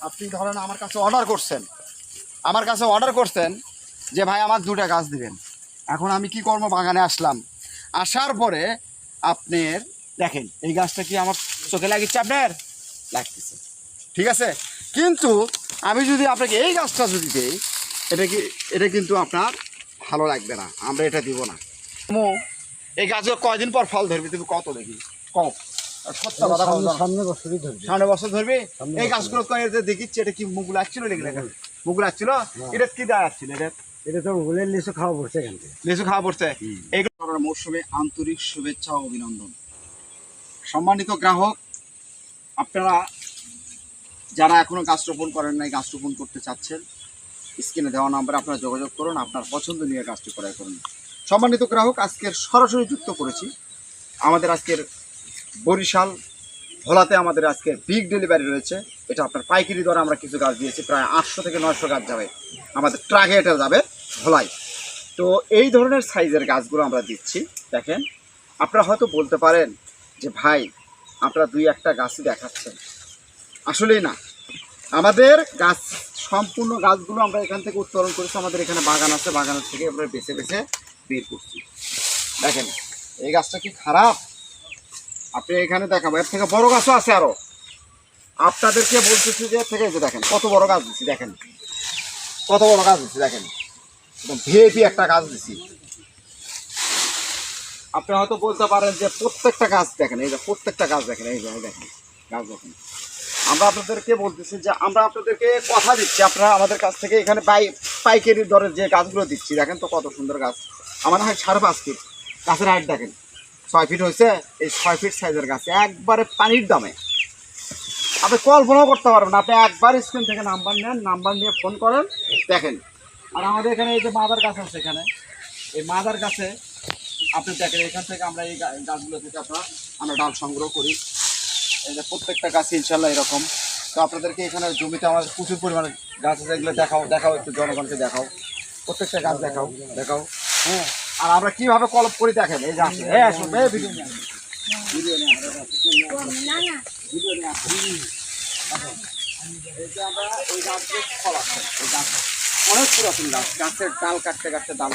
আপনি ধরেন আমার কাছে অর্ডার করছেন। আমার কাছে অর্ডার করছেন যে, ভাই, আমার দুটা গাছ দিবেন। এখন আমি কি করব? বাগানে আসলাম। আসার পরে আপনার, দেখেন, এই গাছটা কি আমার চোখে লাগিচ্ছে আপনার? লাগতেছে। ঠিক আছে? কিন্তু আমি যদি আপনাকে এই গাছটা যদি দিই, এটা কি, এটা কিন্তু আপনার ভালো লাগবে না। আমরা এটা দিব না। এই গাছগুলো কয়দিন পর ফল ধরবি? তুমি কত দেখি? কম। সামনে- সামনে বছরই ধরবে। সামনে বছর ধরবি? এই গাছগুলো তো এই যে দেখিচ্ছি এটা কি মুখ লাগছিল লেগে মুখ। এটা কি দেওয়া যাচ্ছিল এটা এটা তো উলের লিচু খাওয়া পড়ছে এখান থেকে। লিচু খাওয়া পড়ছে? এইগুলো করার মৌসুমে আন্তরিক শুভেচ্ছা ও অভিনন্দন। সম্মানিত গ্রাহক আপনারা যারা এখনও গাছ রোপণ করেন নাই গাছ রোপণ করতে চাচ্ছেন স্ক্রিনে দেওয়া নাম্বারে আপনারা যোগাযোগ করুন আপনার পছন্দ নিয়ে গাছটি ক্রয় করুন। সম্মানিত গ্রাহক আজকের সরাসরি যুক্ত করেছি। আমাদের আজকের বরিশাল ভোলাতে আমাদের আজকে বিগ ডেলিভারি রয়েছে। এটা আপনার পাইকারি দরে আমরা কিছু গাছ দিয়েছি, প্রায় আটশো থেকে নয়শো গাছ যাবে। আমাদের ট্রাকে এটা যাবে ভোলায়। তো এই ধরনের সাইজের গাছগুলো আমরা দিচ্ছি। দেখেন, আপনারা হয়তো বলতে পারেন যে, ভাই, আপনারা দুই একটা গাছই দেখাচ্ছেন। আসলেই না। আমাদের গাছ, সম্পূর্ণ গাছগুলো আমরা এখান থেকে উত্তোলন করেছি। আমাদের এখানে বাগান আছে, বাগানের থেকে আমরা বেছে বেছে বের করছি। দেখেন, এই গাছটা কি খারাপ? আপনি এখানে দেখাবো। এর থেকে বড় গাছও আছে আরও। আপনাদেরকে বলতেছি যে, থেকে যে দেখেন, কত বড় গাছ দিচ্ছি দেখেন। কত বড় গাছ দিচ্ছি দেখেন। একদম ভিআইপি একটা গাছ দিছি। আপনি হয়তো বলতে পারেন যে, প্রত্যেকটা গাছ দেখেন, এই যে প্রত্যেকটা গাছ দেখেন, এই যে দেখেন, গাছ দেখেন। আমরা আপনাদেরকে বলতেছি যে, আমরা আপনাদেরকে কথা দিচ্ছি, আপনারা আমাদের কাছ থেকে এখানে পাই পাইকারি দরের যে গাছগুলো দিচ্ছি, দেখেন তো কত সুন্দর গাছ। আমার হয় সাড়ে পাঁচ ফিট গাছের হাইট দেখেন। ছয় ফিট হয়েছে, এই ছয় ফিট সাইজের গাছ, একবারে পানির দামে। আপনি কল্পনাও করতে পারবেন আপনি একবার স্ক্রিন থেকে নাম্বার নেন নাম্বার নিয়ে ফোন করেন, দেখেন। আর আমাদের এখানে এই যে মাদার গাছ আছে এখানে, এই মাদার গাছে আপনি দেখেন, এখান থেকে আমরা এই গাছগুলো থেকে আপনার, আমরা ডাল সংগ্রহ করি। এই যে প্রত্যেকটা গাছ ইনশাল্লাহ এরকম। তো আপনাদেরকে এখানে জমিতে আমাদের প্রচুর পরিমাণে গাছ আছে, এগুলো দেখাও দেখাও একটু জনগণকে দেখাও। প্রত্যেকটা গাছ দেখাও দেখাও। হ্যাঁ। আর আমরা কীভাবে কলপ করি দেখেন, এই যে আসে আসুন এই ভিডিও নিয়ে আসুন। ভিডিও নিয়ে আসুন। ভিডিও নিয়ে আসুন। এই যে আমরা এই গাছগুলো ফল আছে এই গাছ অনেক পুরাতন গাছ, গাছের ডাল কাটতে কাটতে ডাল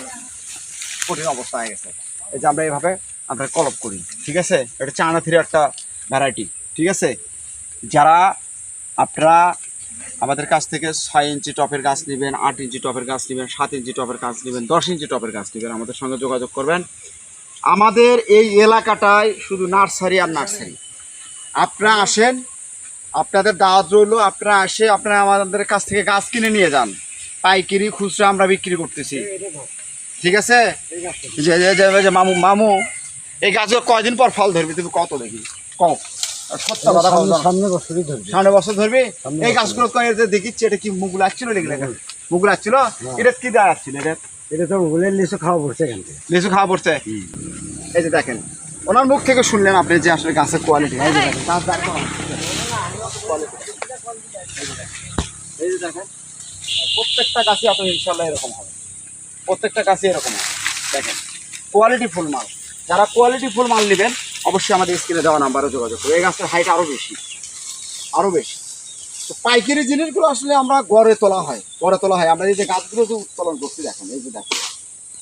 কঠিন অবস্থা হয়ে গেছে এই যে আমরা এইভাবে আমরা কলপ করি, ঠিক আছে এটা চায়না থ্রি একটা ভ্যারাইটি ঠিক আছে যারা আপনারা আমাদের কাছ থেকে ছয় ইঞ্চি টপের গাছ নেবেন, আট ইঞ্চি টপের গাছ নেবেন, সাত ইঞ্চি টপের গাছ নেবেন, দশ ইঞ্চি টপের গাছ নেবেন। আমাদের সঙ্গে যোগাযোগ করবেন। আমাদের এই এলাকাটায় শুধু নার্সারি আর নার্সারি। আপনারা আসেন, আপনাদের দাওয়াত রইল, আপনারা আসে, আপনারা আমাদের কাছ থেকে গাছ কিনে নিয়ে যান। পাইকারি খুচরা আমরা বিক্রি করতেছি। ঠিক আছে? যে মামু মামু, এই গাছগুলো কয়দিন পর ফল ধরবে? তুমি কত দেখি? কম সামনে- সামনে বছরই ধরবে। সামনে বছর ধরবি? এই গাছগুলো তো এই যে দেখিচ্ছি এটা কি লাগছিল এটা কি দেওয়া যাচ্ছিল এটা এটা তো উলের লিচু খাওয়া পড়ছে এখান থেকে। লিচু খাওয়া পড়ছে? এই যে দেখেন ওনার মুখ থেকে শুনলেন আপনি যে আসলে গাছের কোয়ালিটি এই যে দেখেন গাছ দাঁড় এই যে দেখেন প্রত্যেকটা গাছই আপনার ইনশাল্লাহ এরকম হবে। প্রত্যেকটা গাছই এরকম হবে। দেখেন কোয়ালিটি ফুল মাল। যারা কোয়ালিটি ফুল মাল নেবেন অবশ্যই আমাদের স্ক্রিনে দেওয়া নাম্বারে যোগাযোগ করবে এই গাছের হাইট আরও বেশি। আরও বেশি। তো পাইকারি জিনিসগুলো আসলে আমরা গড়ে তোলা হয়, গড়ে তোলা হয়। আমরা এই যে গাছগুলো যে উত্তোলন করছি দেখেন, এই যে দেখেন,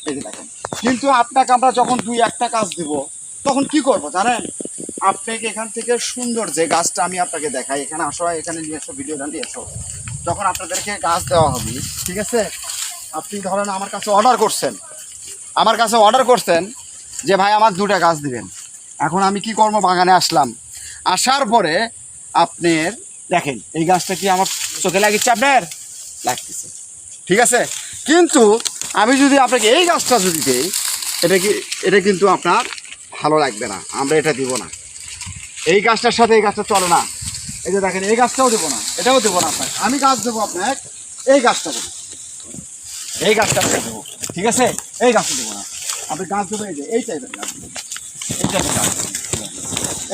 এই যে দেখেন। কিন্তু আপনাকে আমরা যখন দুই একটা গাছ দিব, তখন কি করব জানেন? আপনাকে এখান থেকে সুন্দর যে গাছটা আমি আপনাকে দেখাই, এখানে আসো, এখানে নিয়ে এসো ভিডিওটা নিয়ে এসো। যখন আপনাদেরকে গাছ দেওয়া হবে, ঠিক আছে? আপনি ধরেন আমার কাছে অর্ডার করছেন। আমার কাছে অর্ডার করছেন যে, ভাই, আমার দুটা গাছ দিবেন। এখন আমি কি করব? বাগানে আসলাম। আসার পরে আপনার দেখেন, এই গাছটা কি আমার চোখে লাগিচ্ছে আপনার? লাগতেছে। ঠিক আছে? কিন্তু আমি যদি আপনাকে এই গাছটা যদি দিই, এটা কি, এটা কিন্তু আপনার ভালো লাগবে না। আমরা এটা দিব না। এই গাছটার সাথে এই গাছটা চলে না। এই যে দেখেন, এই গাছটাও দেবো না। এটাও দেবো না আপনাকে। আমি গাছ দেবো আপনার এই গাছটা দেবো। এই গাছটা দেবো। ঠিক আছে? এই গাছটা দেবো না। আপনি গাছ দেবো এই যে, এই টাইপের গাছ।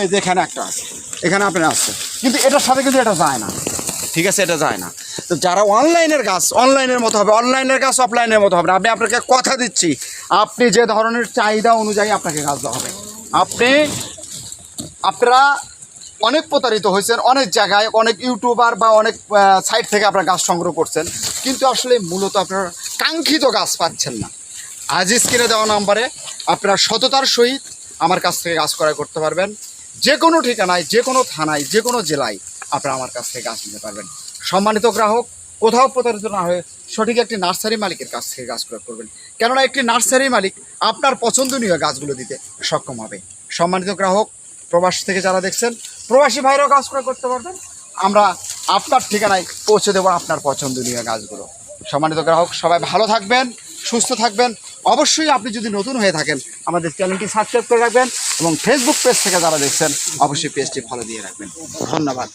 এই যে এখানে একটা আছে। এখানে আপনার আছে। কিন্তু এটার সাথে কিন্তু এটা যায় না। ঠিক আছে, এটা যায় না। তো যারা অনলাইনের গাছ অনলাইনের মতো হবে, অনলাইনের গাছ অফলাইনের মতো হবে না। আমি আপনাকে কথা দিচ্ছি, আপনি যে ধরনের চাহিদা অনুযায়ী আপনাকে গাছ দেওয়া হবে। আপনি, আপনারা অনেক প্রতারিত হয়েছেন, অনেক জায়গায়, অনেক ইউটিউবার বা অনেক সাইট থেকে আপনারা গাছ সংগ্রহ করছেন। কিন্তু আসলে মূলত আপনারা কাঙ্ক্ষিত গাছ পাচ্ছেন না। আজ স্ক্রিনে দেওয়া নাম্বারে আপনারা সততার সহিত আমার কাছ থেকে গাছ ক্রয় করতে পারবেন। যে কোনো ঠিকানায়, যে কোনো থানায়, যে কোনো জেলায় আপনারা আমার কাছ থেকে গাছ নিতে পারবেন। সম্মানিত গ্রাহক, কোথাও প্রতারিত না হয়ে সঠিক একটি নার্সারি মালিকের কাছ থেকে গাছ ক্রয় করবেন। কেননা একটি নার্সারি মালিক আপনার পছন্দনীয় গাছগুলো দিতে সক্ষম হবে। সম্মানিত গ্রাহক, প্রবাস থেকে যারা দেখছেন, প্রবাসী ভাইরাও গাছ ক্রয় করতে পারবেন। আমরা আপনার ঠিকানায় পৌঁছে দেবো আপনার পছন্দনীয় গাছগুলো। সম্মানিত গ্রাহক, সবাই ভালো থাকবেন, সুস্থ থাকবেন। অবশ্যই আপনি যদি নতুন হয়ে থাকেন, আমাদের চ্যানেলটি সাবস্ক্রাইব করে রাখবেন এবং ফেসবুক পেজ থেকে যারা দেখছেন, অবশ্যই পেজটি ফলো দিয়ে রাখবেন। ধন্যবাদ।